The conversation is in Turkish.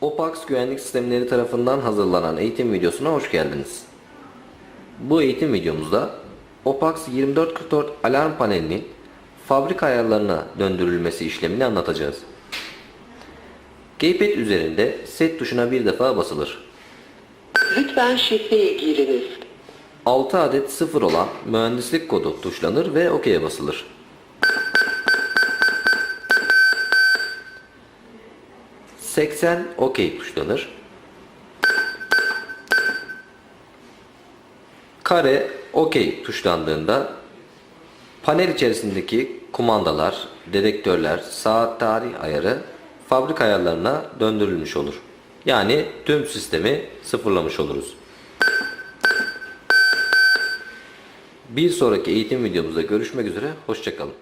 OPAX güvenlik sistemleri tarafından hazırlanan eğitim videosuna hoş geldiniz. Bu eğitim videomuzda OPAX 2444 alarm panelinin fabrika ayarlarına döndürülmesi işlemini anlatacağız. Gamepad üzerinde set tuşuna bir defa basılır. Lütfen şifreye giriniz. 6 adet sıfır olan mühendislik kodu tuşlanır ve OK'ye basılır. ...80 OK tuşlanır. Kare OK tuşlandığında... ...panel içerisindeki kumandalar, dedektörler, saat tarih ayarı... ...fabrika ayarlarına döndürülmüş olur. Yani tüm sistemi sıfırlamış oluruz. Bir sonraki eğitim videomuzda görüşmek üzere, hoşçakalın.